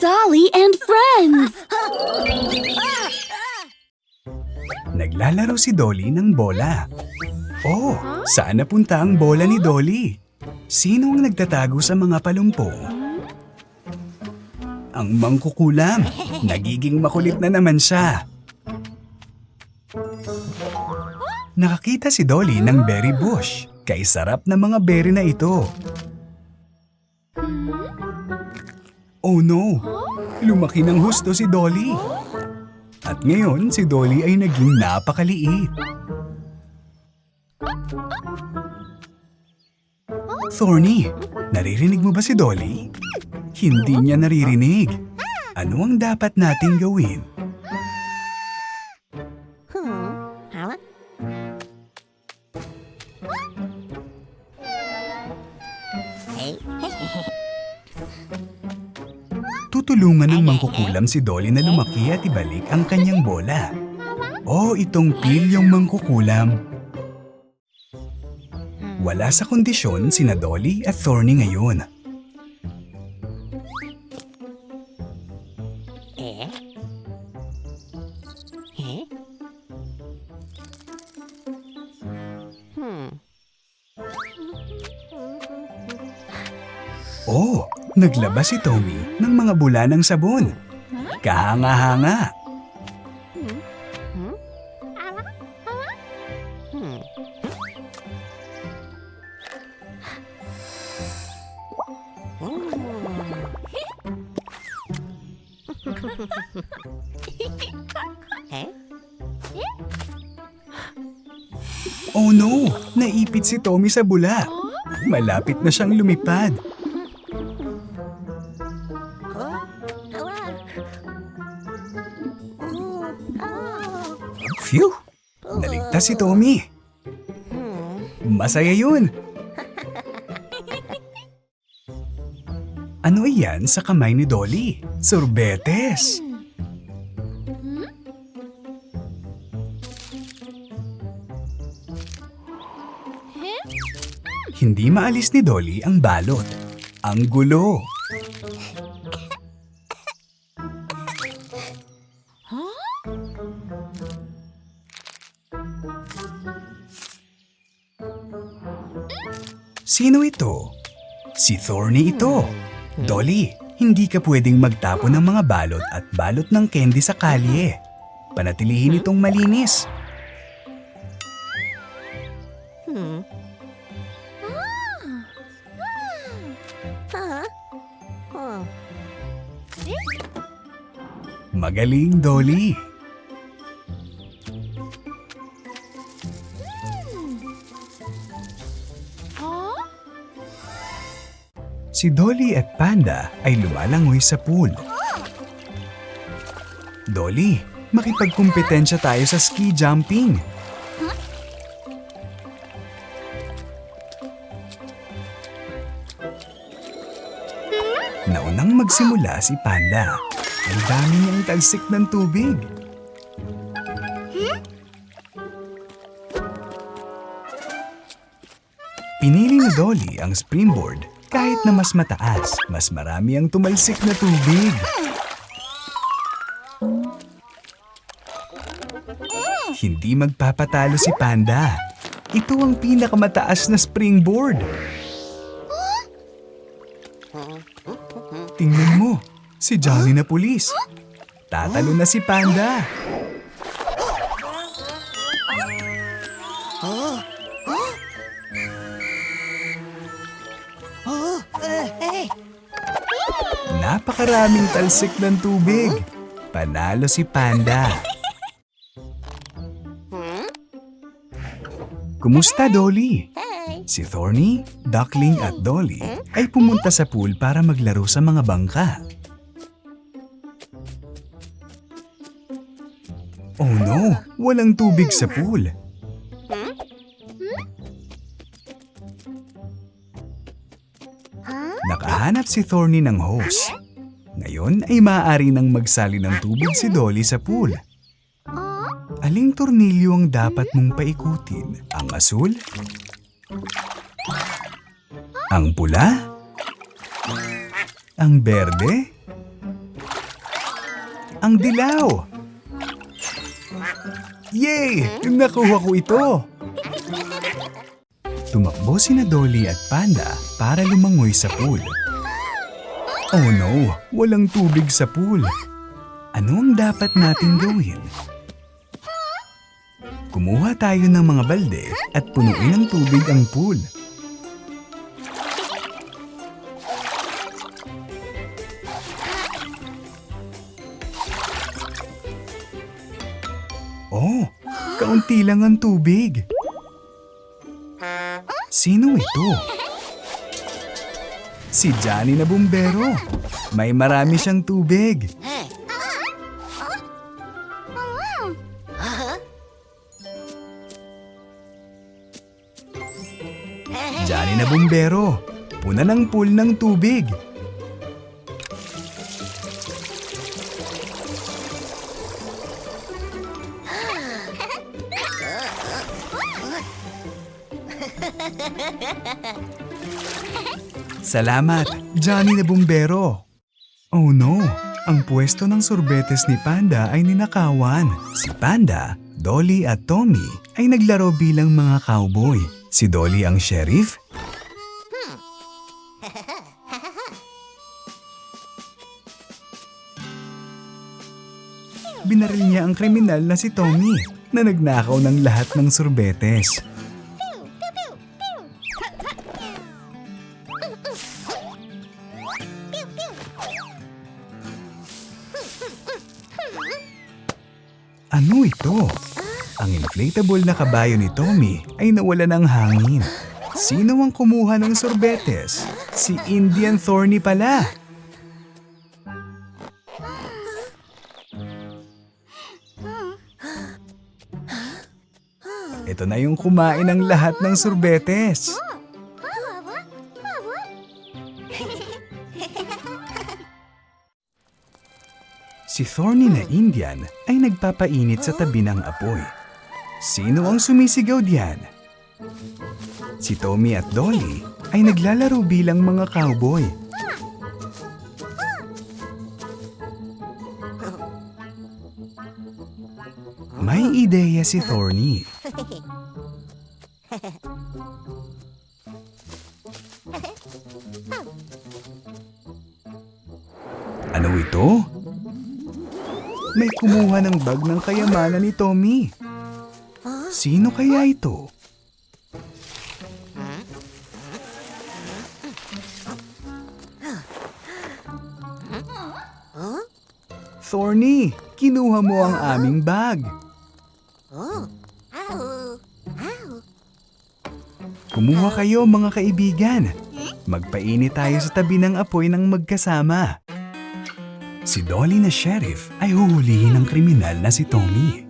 Dolly and friends! Naglalaro si Dolly ng bola. Oh, saan napunta ang bola ni Dolly? Sino ang nagtatago sa mga palumpong? Ang mangkukulam. Nagiging makulit na naman siya. Nakakita si Dolly ng berry bush. Kay sarap na mga berry na ito. Oh no! Lumaki ng husto si Dolly. At ngayon, si Dolly ay naging napakaliit. Thorny, naririnig mo ba si Dolly? Hindi niya naririnig. Ano ang dapat nating gawin? Tutulungan ng mangkukulam si Dolly na lumaki at ibalik ang kanyang bola. Oh, itong Phil yung mangkukulam. Wala sa kondisyon sina Dolly at Thorny ngayon. Oh, naglabas si Tommy ng mga bula ng sabon. Kahanga-hanga. Oh no! Naipit si Tommy sa bula. Malapit na siyang lumipad. Phew! Naligtas si Tommy. Masaya yun. Ano iyan sa kamay ni Dolly? Sorbetes! Hindi maalis ni Dolly ang balot. Ang gulo. Sino ito? Si Thorny ito. Dolly, hindi ka pwedeng magtapon ng mga balot at balot ng candy sa kalye. Panatilihin itong malinis. Magaling, Dolly. Si Dolly at Panda ay lumalangoy sa pool. Dolly, makipagkumpetensya tayo sa ski jumping. Naunang magsimula si Panda. Ang dami niyang talsik ng tubig. Pinili ni Dolly ang springboard kahit na mas mataas, mas marami ang tumalsik na tubig. Hindi magpapatalo si Panda. Ito ang pinakamataas na springboard. Tingnan mo, si Johnny na pulis. Tatalo na si Panda. Napakaraming talsik ng tubig. Panalo si Panda. Kumusta, Dolly? Si Thorny, Duckling at Dolly ay pumunta sa pool para maglaro sa mga bangka. Oh no! Walang tubig sa pool. Nakahanap si Thorny ng hose. Ngayon ay maaari nang magsali ng tubig si Dolly sa pool. Aling tornilyo ang dapat mong paikutin? Ang asul? Ang pula? Ang berde? Ang dilaw? Yay! Nakuha ko ito! Tumakbo sina Dolly at Panda para lumangoy sa pool. Oh no! Walang tubig sa pool. Ano ang dapat nating gawin? Kumuha tayo ng mga balde at punuin ng tubig ang pool. Oh, kaunti lang ang tubig. Sino ito? Si Johnny na bumbero. May marami siyang tubig. Johnny na bumbero. Puna ng pool ng tubig. Salamat, Johnny na bumbero. Oh no, ang pwesto ng sorbetes ni Panda ay ninakawan. Si Panda, Dolly at Tommy ay naglaro bilang mga cowboy. Si Dolly ang sheriff, binaril niya ang kriminal na si Tommy na nagnakaw ng lahat ng sorbetes. Inflatable na kabayo ni Tommy ay nawala ng hangin. Sino ang kumuha ng sorbetes? Si Indian Thorny pala. Ito na yung kumain ng lahat ng sorbetes. Si Thorny na Indian ay nagpapainit sa tabi ng apoy. Sino ang sumisigaw diyan? Si Tommy at Dolly ay naglalaro bilang mga cowboy. May ideya si Thorny. Ano ito? May kumuha ng bag ng kayamanan ni Tommy. Sino kaya ito? Thorny, kinuha mo ang aming bag. Kumuha kayo mga kaibigan. Magpainit tayo sa tabi ng apoy ng magkasama. Si Dolly na sheriff ay huhulihin ng kriminal na si Tommy.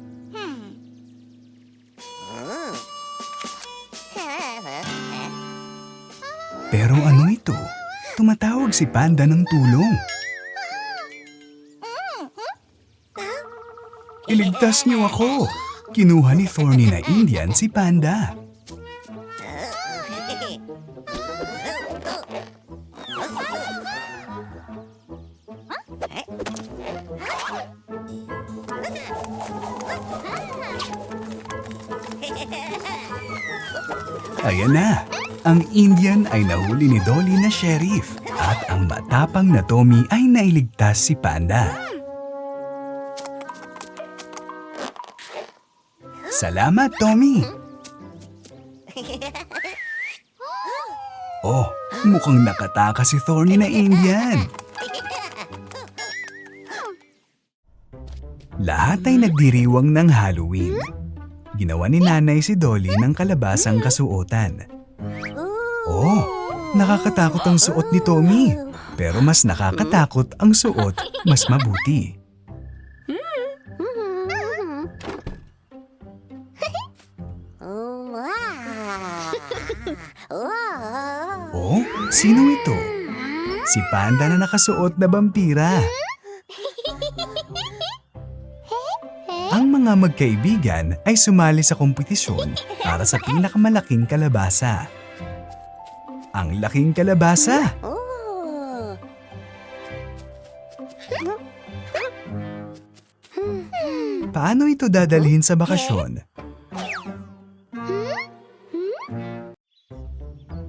Pero ano ito? Tumatawag si Panda ng tulong. Iligtas niyo ako! Kinuha ni Thorny na Indian si Panda. Ang Indian ay nahuli ni Dolly na sheriff at ang matapang na Tommy ay nailigtas si Panda. Salamat, Tommy! Oh, mukhang nakataka si Thorny na Indian. Lahat ay nagdiriwang ng Halloween. Ginawa ni nanay si Dolly ng kalabasang kasuotan. Oh, nakakatakot ang suot ni Tommy. Pero mas nakakatakot ang suot mas mabuti. Oh, sino ito? Si Panda na nakasuot na vampira. Ang mga magkaibigan ay sumali sa kompetisyon para sa pinakamalaking kalabasa. Ang laking kalabasa! Paano ito dadalhin sa bakasyon?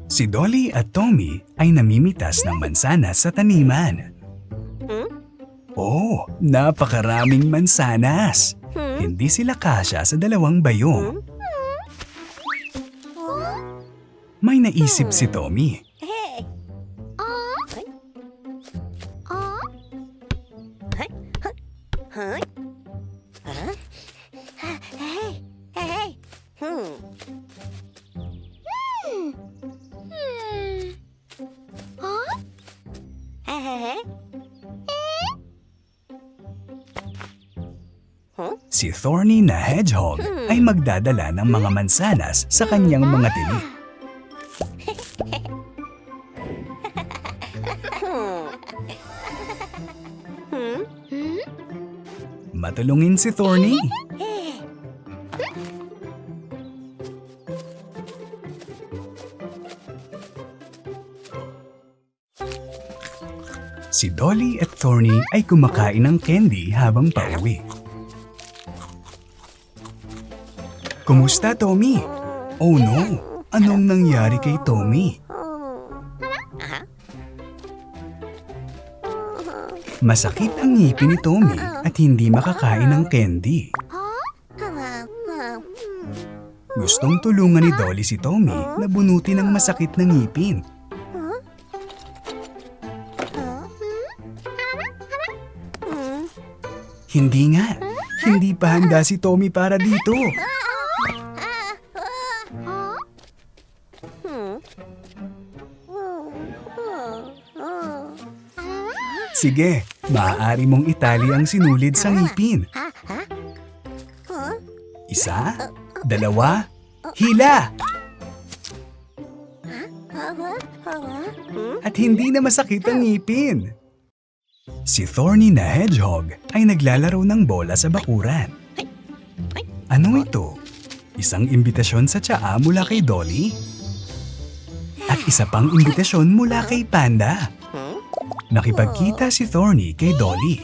Si Dolly at Tommy ay namimitas ng mansanas sa taniman. Oh, napakaraming mansanas. Hindi sila kasya sa dalawang bayong. May naisip si Tommy. Si Thorny na hedgehog ay magdadala ng mga mansanas sa kanyang mga tili. Matulungin si Thorny. Si Dolly at Thorny ay kumakain ng candy habang pauwi. Kumusta, Tommy? Oh no, anong nangyari kay Tommy? Masakit ang ngipin ni Tommy at hindi makakain ng candy. Gustong tulungan ni Dolly si Tommy na bunutin ang masakit na ngipin. Hindi nga. Hindi pa handa si Tommy para dito. Sige, maaari mong itali ang sinulid sa ngipin. Isa, dalawa, hila! At hindi na masakit ang ngipin. Si Thorny na hedgehog ay naglalaro ng bola sa bakuran. Ano ito? Isang imbitasyon sa tsaa mula kay Dolly? At isa pang imbitasyon mula kay Panda. Nakipagkita si Thorny kay Dolly.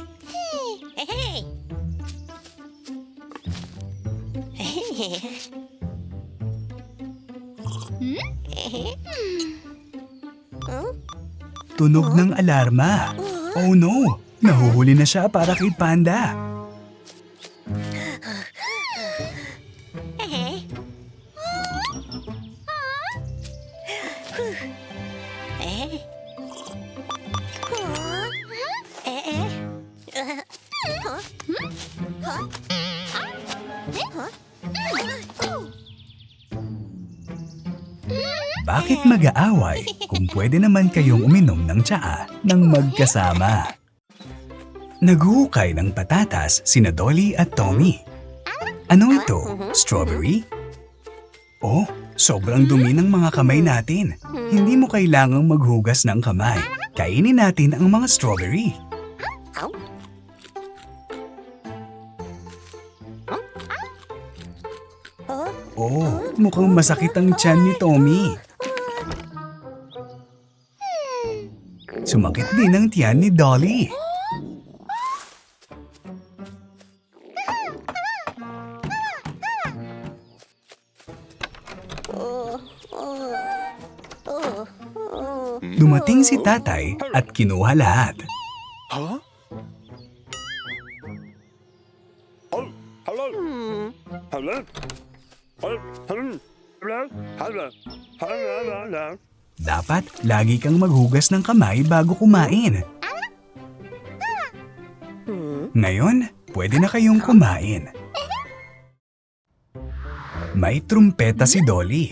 Tunog ng alarma. Oh no! Nahuhuli na siya para kay Panda. Pwede naman kayong uminom ng tsaa ng magkasama? Naghuhukay ng patatas sina Dolly at Tommy. Ano ito? Strawberry? Oh, sobrang dumi ng mga kamay natin. Hindi mo kailangang maghugas ng kamay. Kainin natin ang mga strawberry. Oh, mukhang masakit ang tiyan ni Tommy. Sumakit din ang tiyan ni Dolly. Dumating si tatay at kinuha lahat. Huh? Dapat lagi kang maghugas ng kamay bago kumain. Ngayon, pwede na kayong kumain. May trumpeta si Dolly.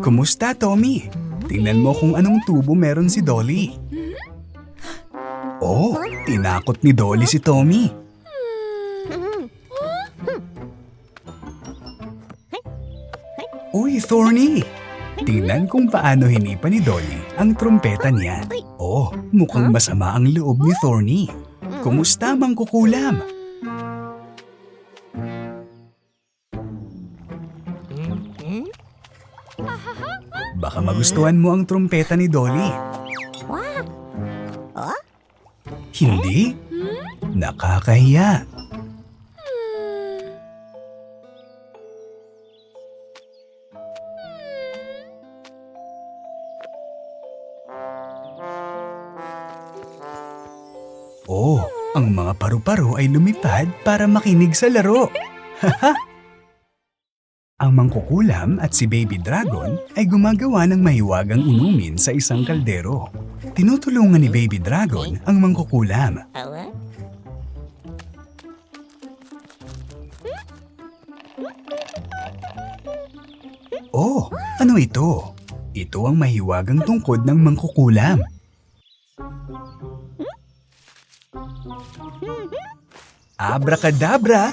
Kumusta, Tommy? Tingnan mo kung anong tubo meron si Dolly. Oh, tinakot ni Dolly si Tommy. Uy, Thorny! Tingnan kung paano hinipa ni Dolly ang trumpeta niya. Oh, mukhang masama ang loob ni Thorny. Kumusta, mangkukulam? Baka magustuhan mo ang trumpeta ni Dolly. Hindi? Nakakahiya. Oh, ang mga paru-paro ay lumipad para makinig sa laro. ang mangkukulam at si Baby Dragon ay gumagawa ng mahiwagang inumin sa isang kaldero. Tinutulungan ni Baby Dragon ang mangkukulam. Oh, ano ito? Ito ang mahiwagang tungkod ng mangkukulam. Abracadabra!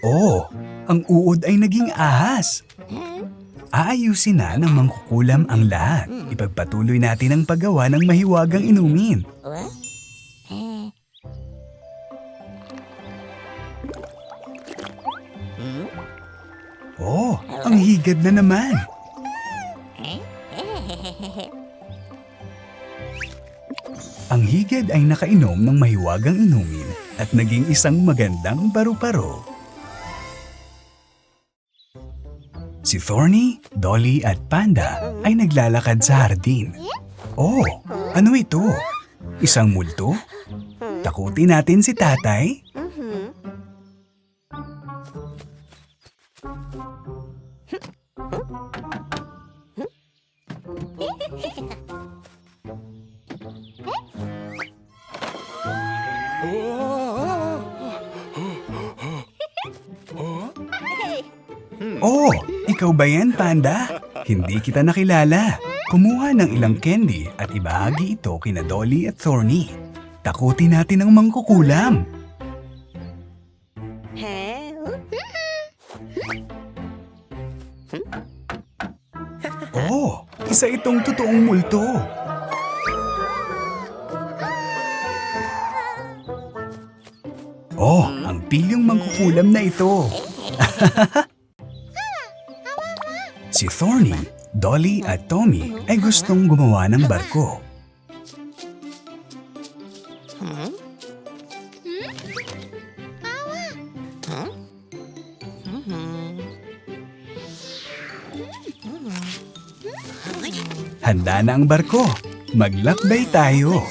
Oh, ang uod ay naging ahas. Aayusin na ng mangkukulam ang lahat. Ipagpatuloy natin ang paggawa ng mahiwagang inumin. Oh, ang higad na naman. Ang higad ay nakainom ng mahiwagang inumin at naging isang magandang paru-paro. Si Thorny, Dolly at Panda ay naglalakad sa hardin. Oh, ano ito? Isang multo? Takutin natin si tatay? Oh, ikaw ba yan, Panda? Hindi kita nakilala. Kumuha ng ilang candy at ibahagi ito kina Dolly at Thorny. Takutin natin ang mangkukulam. Oh, isa itong totoong multo. Oh, ang pilyong mangkukulam na ito. Si Thorny, Dolly at Tommy ay gustong gumawa ng barko. Handa na ang barko. Maglakbay tayo.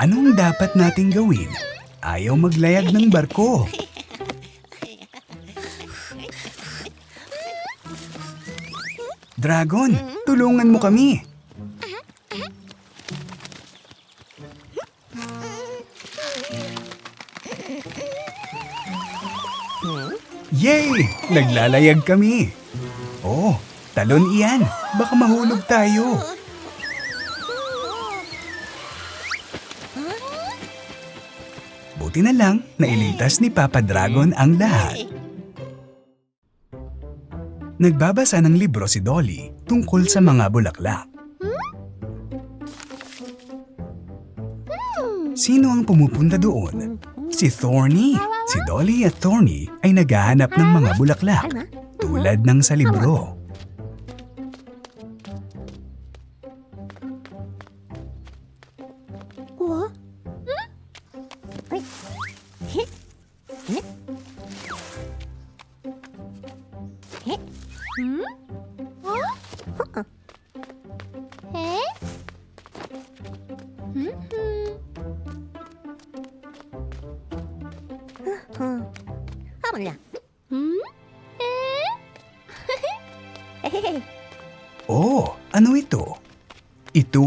Anong dapat nating gawin? Ayaw maglayag ng barko. Dragon, tulungan mo kami. Yay! Naglalayag kami. Oh, talon iyan. Baka mahulog tayo. Buti na lang, nailitas ni Papa Dragon ang lahat. Nagbabasa ng libro si Dolly tungkol sa mga bulaklak. Sino ang pumupunta doon? Si Thorny. Si Dolly at Thorny ay naghahanap ng mga bulaklak tulad ng sa libro.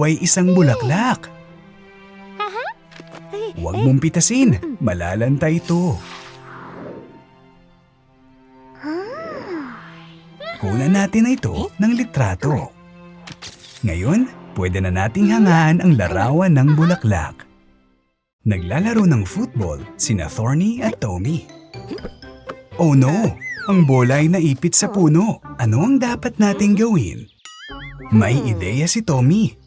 Ito isang bulaklak. Huwag mong pitasin, malalanta ito. Kunan natin na ito ng litrato. Ngayon, pwede na nating hangaan ang larawan ng bulaklak. Naglalaro ng football sina Thorny at Tommy. Oh no! Ang bola ay naipit sa puno. Ano ang dapat nating gawin? May ideya si Tommy.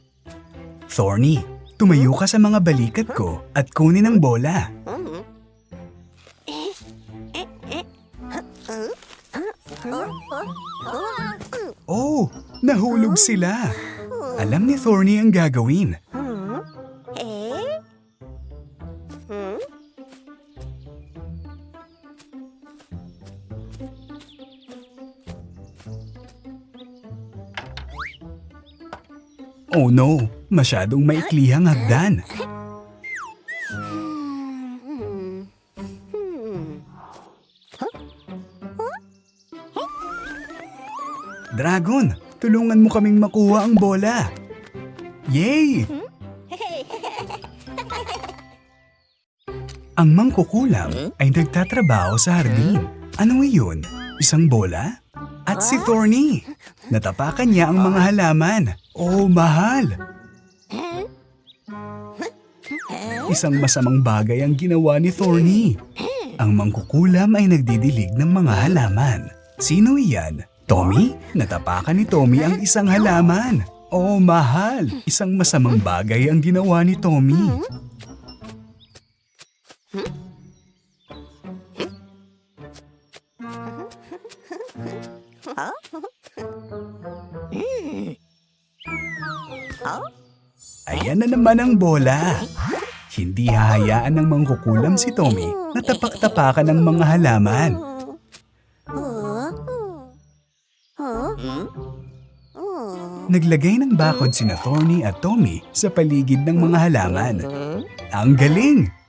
Thorny, tumayo ka sa mga balikat ko at kunin ang bola. Oh, Nahulog sila. Alam ni Thorny ang gagawin. Oh no, masyadong maikli ang hagdan. Dragon, tulungan mo kaming makuha ang bola. Yay! Ang mangkukulam ay nagtatrabaho sa hardin. Ano iyon? Isang bola? At si Thorny. Natapakan niya ang mga halaman. Oh, mahal! Isang masamang bagay ang ginawa ni Thorny. Ang mangkukulam ay nagdidilig ng mga halaman. Sino iyan? Tommy? Natapakan ni Tommy ang isang halaman. Oh, mahal! Isang masamang bagay ang ginawa ni Tommy. Ayan na naman ang bola. Hindi hahayaan ng mangkukulam si Tommy na tapak-tapakan ng mga halaman. Naglagay ng bakod sina Thorny at Tommy sa paligid ng mga halaman. Ang galing!